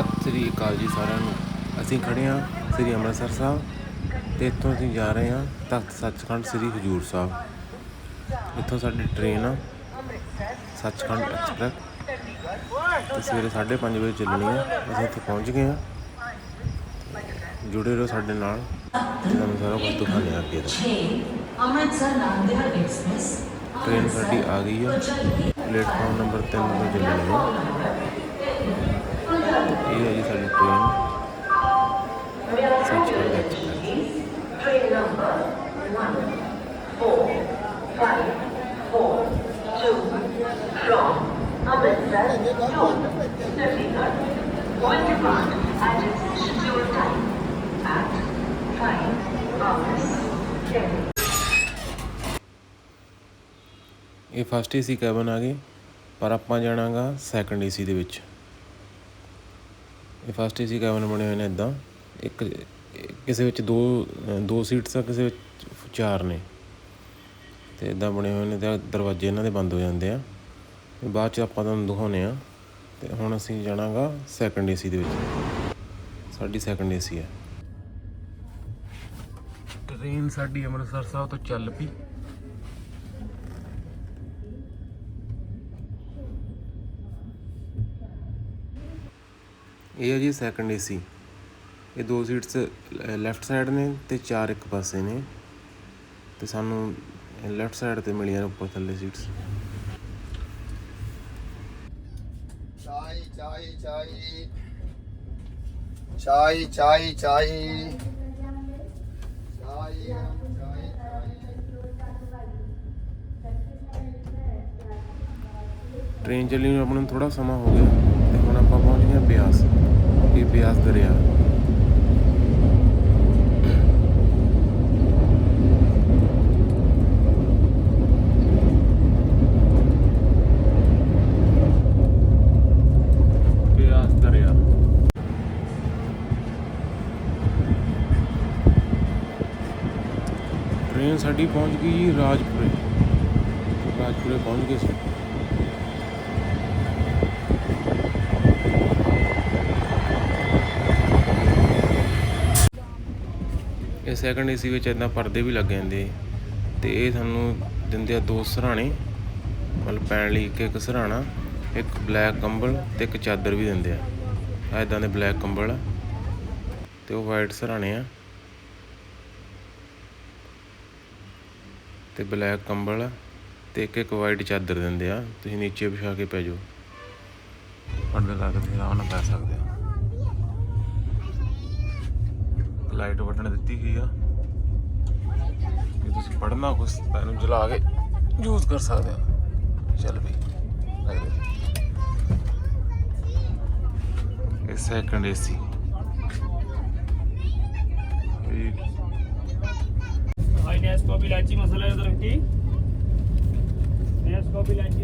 ਸਤਿ ਸ੍ਰੀ ਅਕਾਲ ਜੀ ਸਾਰਿਆਂ ਨੂੰ। ਅਸੀਂ ਖੜੇ ਹਾਂ ਸ੍ਰੀ ਅੰਮ੍ਰਿਤਸਰ ਸਾਹਿਬ ਤੇ ਇੱਥੋਂ ਅਸੀਂ ਜਾ ਰਹੇ ਹਾਂ ਤਖਤ ਸੱਚਖੰਡ ਸ੍ਰੀ ਹਜੂਰ ਸਾਹਿਬ। ਇੱਥੋਂ ਸਾਡੀ ਟ੍ਰੇਨ ਆ ਸੱਚਖੰਡ ਐਕਸਪ੍ਰੈਸ ਤੇ ਸਵੇਰੇ 5:30 ਵਜੇ ਚੱਲਣੀ ਆ ਅਸੀਂ ਇੱਥੇ ਪਹੁੰਚ ਗਏ ਹਾਂ। ਜੁੜੇ ਰਹੋ ਸਾਡੇ ਨਾਲ ਤੁਹਾਨੂੰ ਸਾਰਾ ਕੁਝ ਦਿਖਾਣੇ ਆ ਅੱਗੇ ਦਾ 6 ਅੰਮ੍ਰਿਤਸਰ ਨਾਂਦੇੜ ਐਕਸਪ੍ਰੈਸ ਟ੍ਰੇਨ ਸਾਡੀ ਆ ਗਈ ਆ ਪਲੇਟਫਾਰਮ ਨੰਬਰ 3 ਤੋਂ ਚੱਲਣੀ ਆ। ਇਹ ਹੈ ਜੀ ਸਾਡੀ train Sachkhand express will depart at its scheduled time at 5 hours 10 ਇਹ ਫਸਟ ਏਸੀ ਕੈਬਨ ਆ ਗਏ ਪਰ ਆਪਾਂ ਜਾਣਾਗਾ ਸੈਕੰਡ ਏਸੀ ਦੇ ਵਿੱਚ। ਇਹ ਫਸਟ ਏਸੀ ਕੈਬਨ ਬਣੇ ਹੋਏ ਨੇ ਇਦਾਂ ਇੱਕ, ਕਿਸੇ ਵਿੱਚ ਦੋ ਦੋ ਸੀਟਸ ਆ, ਕਿਸੇ ਵਿੱਚ ਚਾਰ ਨੇ। ਤੇ ਇਦਾਂ ਬਣੇ ਹੋਏ ਨੇ ਤੇ ਦਰਵਾਜ਼ੇ ਇਹਨਾਂ ਦੇ ਬੰਦ ਹੋ ਜਾਂਦੇ ਆ। ਬਾਅਦ ਚ ਆਪਾਂ ਤੁਹਾਨੂੰ ਦਿਖਾਉਨੇ ਆ। ਤੇ ਹੁਣ ਅਸੀਂ ਜਾਣਾਗਾ ਸੈਕੰਡ ਏਸੀ ਦੇ ਵਿੱਚ। ਸਾਡੀ ਸੈਕੰਡ ਏਸੀ ਹੈ ਟ੍ਰੇਨ ਸਾਡੀ ਅੰਮ੍ਰਿਤਸਰ ਸਾਹਿਬ ਤੋਂ ਚੱਲ ਪਈ। ਇਹ ਹੈ ਜੀ ਸੈਕੰਡ ਏਸੀ ਇਹ ਦੋ ਸੀਟਸ ਲੈਫਟ ਸਾਈਡ ਨੇ ਤੇ ਚਾਰ ਇੱਕ ਪਾਸੇ ਨੇ। ਤੇ ਸਾਨੂੰ ਲੈਫਟ ਸਾਈਡ ਤੇ ਮਿਲੀਆਂ ਉੱਪਰ ਥੱਲੇ ਸੀਟਸ ਚਾਈ ਚਾਈ ਚਾਈ। ਚਾਈ ਚਾਈ ਚਾਈ। ਚਾਈ ਟ੍ਰੇਨ ਚੱਲੀ ਨੂੰ ਆਪਾਂ ਨੂੰ ਥੋੜਾ ਸਮਾਂ ਹੋ ਗਿਆ ਤੇ ਹੁਣ ਆਪਾਂ ਪਹੁੰਚ ਗਏ ਬਿਆਸ। की प्यास दरिया ट्रेन साड़ी पहुँच गई राजपुरे। राजपुरे पहुँच गए ਇਹ ਸੈਕੰਡ ਏਸੀ ਵਿੱਚ ਇਦਾਂ ਪਰਦੇ ਵੀ ਲੱਗ ਜਾਂਦੇ ਤੇ ਇਹ ਸਾਨੂੰ ਦਿੰਦੇ ਆ ਦੋ ਸਰਾਣੇ, ਮਤਲਬ ਪੈਣ ਲਈ ਇੱਕ ਇੱਕ ਸਰਾਣਾ, ਇੱਕ ਬਲੈਕ ਕੰਬਲ ਤੇ ਇੱਕ ਚਾਦਰ ਵੀ ਦਿੰਦੇ ਆ। ਆ ਇਦਾਂ ਦੇ ਬਲੈਕ ਕੰਬਲ ਆ ਤੇ ਉਹ ਵਾਈਟ ਸਰਾਣੇ ਆ। ਤੇ ਬਲੈਕ ਕੰਬਲ ਆ ਤੇ ਇੱਕ ਇੱਕ ਵਾਈਟ ਚਾਦਰ ਦਿੰਦੇ ਆ। ਤੁਸੀਂ ਨੀਚੇ ਵਿਛਾ ਕੇ ਪੈ ਜਾਓ। ਪਰਦੇ ਲਾ ਕੇ ਤੁਸੀਂ ਆਰਾਮ ਨਾਲ ਪੈ ਸਕਦੇ ਹੋ। ਲਾਈਟ ਬਟਨ ਦਿੱਤੀ ਗਈ ਆ ਜੇ ਤੁਸੀਂ ਪੜਨਾ ਕੁਛ ਤਾਂ ਇਹਨੂੰ ਜਲਾ ਕੇ ਯੂਜ਼ ਕਰ ਸਕਦੇ ਹੋ ਚੱਲ ਵੀ ਇਹ ਸੈਕੰਡ ਏਸੀ ਇਹ हाई डैश कॉपी इलायची मसाला अदरक टी डैश कॉपी इलायची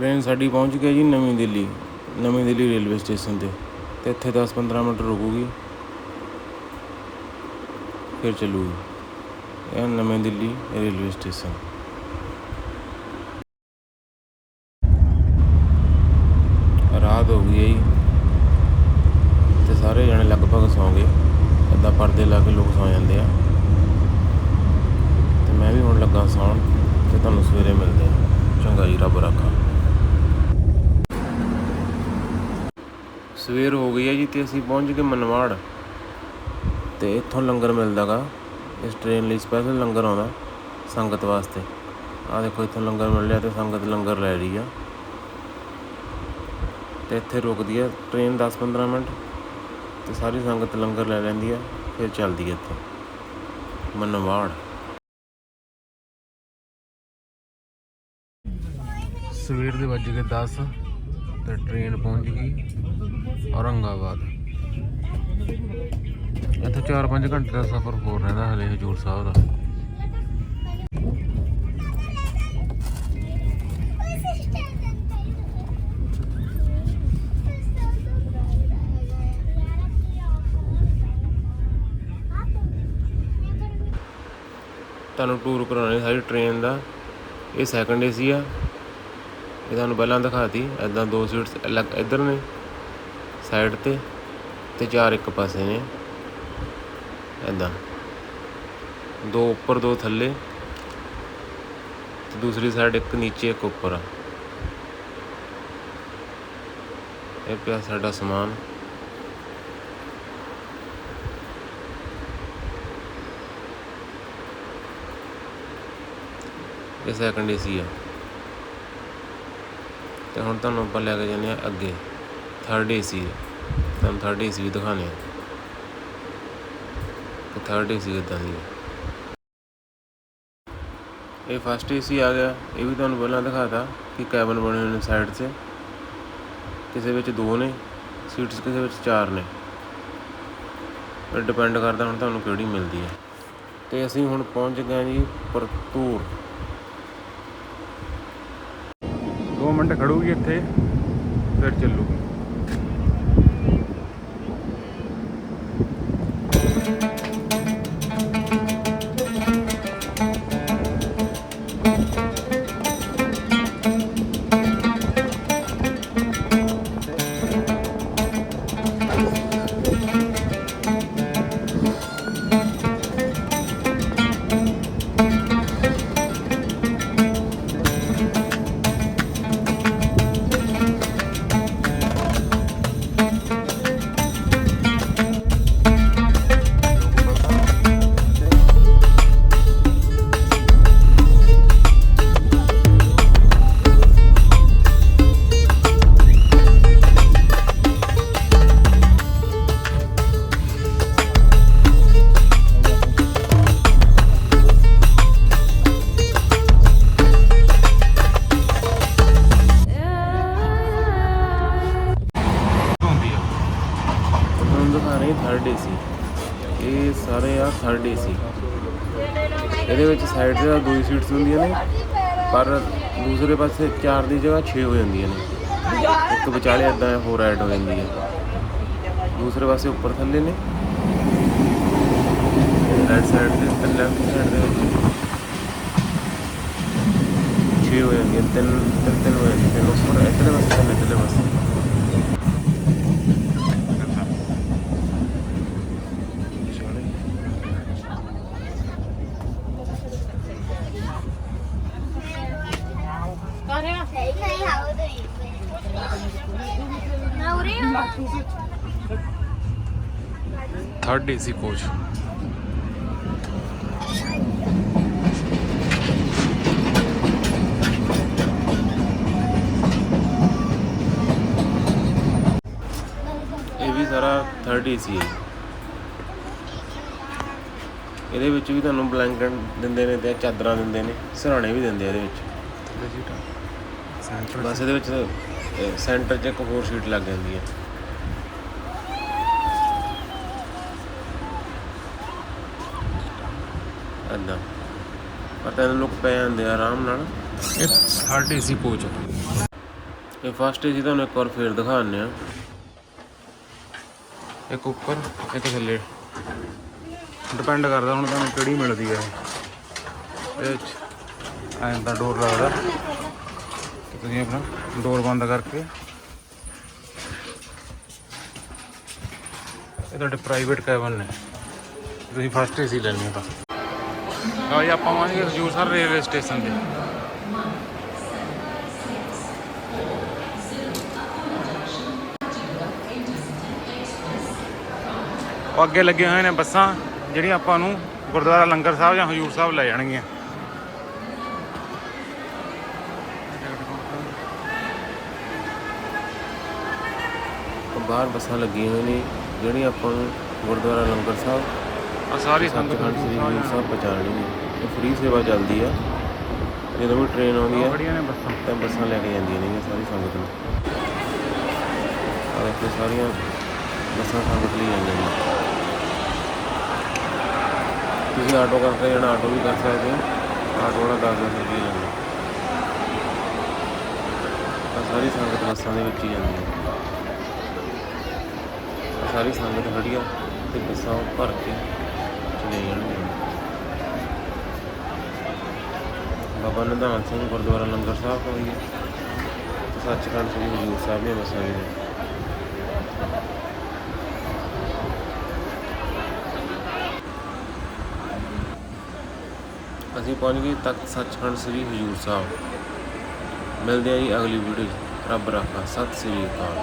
ਟ੍ਰੇਨ ਸਾਡੀ ਪਹੁੰਚ ਗਈ ਜੀ ਨਵੀਂ ਦਿੱਲੀ ਨਵੀਂ ਦਿੱਲੀ ਰੇਲਵੇ ਸਟੇਸ਼ਨ ਤੇ। ਤੇ ਇੱਥੇ 10-15 ਮਿੰਟ ਰੁਕੂਗੀ। ਫਿਰ ਚੱਲੂਗੀ। ਇਹ ਨਵੀਂ ਦਿੱਲੀ ਰੇਲਵੇ ਸਟੇਸ਼ਨ। ਰਾਤ ਹੋ ਗਈ ਹੈ ਜੀ। ਤੇ ਸਾਰੇ ਜਣੇ ਲਗਭਗ ਸੌਂ ਗਏ। ਅੱਧਾ ਪਰਦੇ ਲਾ ਕੇ ਲੋਕ ਸੌਂ ਜਾਂਦੇ ਆ। ਤੇ ਮੈਂ ਵੀ ਹੁਣ ਲੱਗਾ ਸੌਣ। ਤੇ ਤੁਹਾਨੂੰ ਸਵੇਰੇ ਮਿਲਦੇ ਆ। ਚੰਗਾ ਜੀ, ਰੱਬ ਰਾਖਾ। ਸਵੇਰ ਹੋ ਗਈ ਹੈ ਜੀ ਤੇ ਅਸੀਂ ਪਹੁੰਚ ਗਏ ਮਨਵਾੜ। ਤੇ ਇੱਥੋਂ ਲੰਗਰ ਮਿਲਦਾਗਾ। ਇਸ ਟ੍ਰੇਨ ਲਈ ਸਪੈਸ਼ਲ ਲੰਗਰ ਆਉਂਦਾ ਸੰਗਤ ਵਾਸਤੇ। ਆ ਦੇਖੋ, ਇੱਥੋਂ ਲੰਗਰ ਮਿਲ ਰਿਹਾ ਤੇ ਸੰਗਤ ਲੰਗਰ ਲੈ ਰਹੀ ਆ। ਤੇ ਇੱਥੇ ਰੁਕਦੀ ਆ ਟ੍ਰੇਨ 10-15 ਮਿੰਟ। ਤੇ ਸਾਰੀ ਸੰਗਤ ਲੰਗਰ ਲੈ ਲੈਂਦੀ ਆ, ਫਿਰ ਚੱਲਦੀ ਆ ਇੱਥੇ। ਮਨਵਾੜ। ਸਵੇਰ ਦੇ ਵੱਜ ਗਏ 10 ਤੇ ਟ੍ਰੇਨ ਪਹੁੰਚ ਗਈ ਔਰੰਗਾਬਾਦ। ਇੱਥੇ 4-5 ਘੰਟੇ ਦਾ ਸਫ਼ਰ ਹੋਰ ਰਹਿੰਦਾ ਹਲੇ ਹਜੂਰ ਸਾਹਿਬ ਦਾ। ਤੁਹਾਨੂੰ ਟੂਰ ਕਰਾਉਣੀ ਸਾਰੀ ਟ੍ਰੇਨ ਦਾ। ਇਹ ਸੈਕੰਡ ਏਸੀ ਆ। ਇਹ ਤੁਹਾਨੂੰ ਪਹਿਲਾਂ ਦਿਖਾਤੀ ਐਦਾਂ ਦੋ ਸੀਟਸ ਅਲੱਗ ਇੱਧਰ ਨੇ, ਸਾਈਡ ਤੇ ਤੇ ਚਾਰ ਇੱਕ ਪਾਸੇ ਨੇ। ਐਦਾਂ ਦੋ ਉੱਪਰ, ਦੋ ਥੱਲੇ ਤੇ ਦੂਸਰੀ ਸਾਈਡ ਇੱਕ ਨੀਚੇ, ਇੱਕ ਉੱਪਰ ਆ। ਇਹ ਪਿਆ ਸਾਡਾ ਸਮਾਨ। ਇਹ ਸੈਕੰਡ ਏਸੀ ਆ। ਤੇ ਹੁਣ ਤੁਹਾਨੂੰ ਆਪਾਂ ਲੈ ਕੇ ਜਾਂਦੇ ਆ ਅੱਗੇ। ਥਰਡ ਏਸੀ ਤੁਹਾਨੂੰ ਥਰਡ ਏਸੀ ਵੀ ਦਿਖਾਣੇ ਆ। ਕਿ ਥਰਡ ਏਸੀ ਕਿੱਦਾਂ ਦੀ ਹੈ ਇਹ ਫਸਟ ਏਸੀ ਆ ਗਿਆ। ਇਹ ਵੀ ਤੁਹਾਨੂੰ ਪਹਿਲਾਂ ਦਿਖਾਤਾ ਕਿ ਕੈਬਨ ਬਣੇ ਹੋਏ ਨੇ ਸਾਈਡ 'ਤੇ ਕਿਸੇ ਵਿੱਚ ਦੋ ਨੇ ਸੀਟਸ ਕਿਸੇ ਵਿੱਚ ਚਾਰ ਨੇ। ਇਹ ਡਿਪੈਂਡ ਕਰਦਾ ਹੁਣ ਤੁਹਾਨੂੰ ਕਿਹੜੀ ਮਿਲਦੀ ਹੈ ਤੇ ਅਸੀਂ ਹੁਣ ਪਹੁੰਚ ਗਏ ਜੀ ਪਰਤੂਰ। 2 ਮਿੰਟ ਖੜੂਗੀ ਇੱਥੇ ਫਿਰ ਚੱਲੂਗੀ। ਪਰ ਦੂਸਰੇ ਪਾਸੇ 4 ਦੀ ਜਗ੍ਹਾ 6 ਹੋ ਜਾਂਦੀਆਂ ਨੇ। ਇੱਕ ਵਿਚਾਲੇ ਇਦਾਂ ਹੋਰ ਐਡ ਹੋ ਜਾਂਦੀ ਹੈ। ਦੂਸਰੇ ਪਾਸੇ ਉੱਪਰ ਥੱਲੇ ਨੇ। ਰਾਈਟ ਸਾਈਡ ਤੇ ਤੇ ਲੈਫਟ ਸਾਈਡ ਦੇ ਵਿੱਚ 6 ਹੋ ਜਾਂਦੀਆਂ, ਤਿੰਨ ਤਿੰਨ ਤਿੰਨ ਹੋ ਜਾਂਦੀਆਂ ਤਿੰਨ ਉੱਪਰ, ਇੱਧਰਲੇ ਪਾਸੇ ਥੱਲੇ, ਇੱਧਰਲੇ ਪਾਸੇ। ਥਰਡ ਏਸੀ ਕੋਚ ਇਹ ਵੀ ਸਾਰਾ ਥਰਡ ਏਸੀ ਹੈ ਇਹਦੇ ਵਿੱਚ ਵੀ ਤੁਹਾਨੂੰ ਬਲੈਂਕਟ ਦਿੰਦੇ ਨੇ ਤੇ ਚਾਦਰਾਂ ਦਿੰਦੇ ਨੇ ਸਿਰਹਾਣੇ ਵੀ ਦਿੰਦੇ ਆ ਇਹਦੇ ਵਿੱਚ। ਬਸ ਇਹਦੇ ਵਿੱਚ ਸੈਂਟਰ 'ਚ ਇੱਕ ਹੋਰ ਸ਼ੀਟ ਲੱਗ ਜਾਂਦੀ ਹੈ। ਪਰ ਤਿੰਨ ਲੋਕ ਪੈ ਜਾਂਦੇ ਆ ਆਰਾਮ ਨਾਲ। ਇਹ ਥਰਡ ਏਸੀ ਕੋਚ ਇਹ ਫਸਟ ਏਸੀ ਤੁਹਾਨੂੰ ਇੱਕ ਵਾਰ ਫੇਰ ਦਿਖਾਉਂਦੇ ਆ। ਇੱਕ ਉੱਪਰ ਇੱਕ ਥੱਲੇ। ਡਿਪੈਂਡ ਕਰਦਾ ਹੁਣ ਤੁਹਾਨੂੰ ਕਿਹੜੀ ਮਿਲਦੀ ਹੈ ਇਹ। ਐਂ ਤਾਂ ਡੋਰ ਲੱਗਦਾ। ਤੁਸੀਂ ਆਪਣਾ ਡੋਰ ਬੰਦ ਕਰਕੇ। ਇਹ ਤੁਹਾਡੇ ਪ੍ਰਾਈਵੇਟ ਕੈਬਨ ਨੇ। ਤੁਸੀਂ ਫਸਟ ਏਸੀ ਲੈਣੀ ਹੈ ਤਾਂ। ਲਓ ਜੀ ਆਪਾਂ ਆਵਾਂਗੇ ਹਜੂਰ ਸਾਹਿਬ ਰੇਲਵੇ ਸਟੇਸ਼ਨ ਤੇ ਅੱਗੇ ਲੱਗੇ ਹੋਏ ਨੇ ਬੱਸਾਂ, ਜਿਹੜੀਆਂ ਆਪਾਂ ਨੂੰ ਗੁਰਦੁਆਰਾ ਲੰਗਰ ਸਾਹਿਬ ਜਾਂ ਹਜੂਰ ਸਾਹਿਬ ਲੈ ਜਾਣਗੀਆਂ। ਬਾਹਰ ਬੱਸਾਂ ਲੱਗੀਆਂ ਹੋਈਆਂ ਨੇ, ਜਿਹੜੀਆਂ ਆਪਾਂ ਨੂੰ ਗੁਰਦੁਆਰਾ ਲੰਗਰ ਸਾਹਿਬ ਆ ਸਾਰੀ ਸੱਚਖੰਡ ਸ੍ਰੀ ਹਜ਼ੂਰ ਸਾਹਿਬ ਪਹੁੰਚਾਉਣੀ ਹੈ ਇਹ ਫ੍ਰੀ ਸੇਵਾ ਚੱਲਦੀ ਆ। ਜਦੋਂ ਵੀ ਟ੍ਰੇਨ ਆਉਂਦੀ ਹੈ ਬੜੀਆਂ ਨੇ ਬੱਸਾਂ। ਤਾਂ ਬੱਸਾਂ ਲੈ ਕੇ ਜਾਂਦੀਆਂ ਨੇ ਸਾਰੀ ਸੰਗਤ ਨੂੰ। ਆ ਦੇਖੋ ਸਾਰੀਆਂ ਬੱਸਾਂ ਸੰਗਤ ਲਈ ਜਾਂਦੀਆਂ ਨੇ। ਤੁਸੀਂ ਆਟੋ ਕਰਕੇ ਜਾਣਾ ਆਟੋ ਵੀ ਕਰ ਸਕਦੇ ਹੋ। ਆਟੋ ਵਾਲਾ 10 ਦਸ ਰੁਪਏ ਲੈਂਦਾ। ਆ ਸਾਰੀ ਸੰਗਤ ਬੱਸਾਂ ਦੇ ਵਿੱਚ ਹੀ ਜਾਂਦੀ ਹੈ ਸਾਰੀ ਸੰਗਤ ਖੜੀ ਆ ਤੇ ਬੱਸਾਂ ਭਰ ਕੇ ਬਾਬਾ ਨਿਧਾਨ ਸਿੰਘ ਗੁਰਦੁਆਰਾ ਲੰਗਰ ਸਾਹਿਬ ਤੋਂ ਹੀ। ਸੱਚਖੰਡ ਸ੍ਰੀ ਹਜ਼ੂਰ ਸਾਹਿਬ ਦੀਆਂ ਬੱਸਾਂ ਵੀ ਅਸੀਂ ਪਹੁੰਚ ਗਏ ਤੱਕ ਸੱਚਖੰਡ ਸ੍ਰੀ ਹਜ਼ੂਰ ਸਾਹਿਬ। ਮਿਲਦੇ ਹਾਂ ਜੀ ਅਗਲੀ ਵੀਡੀਓ 'ਚ ਰੱਬ ਰਾਖਾ, ਸਤਿ ਸ੍ਰੀ ਅਕਾਲ।